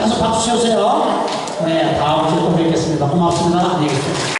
계속 박수 쳐주세요. 네, 다음 주에 또 뵙겠습니다. 고맙습니다. 안녕히 계세요.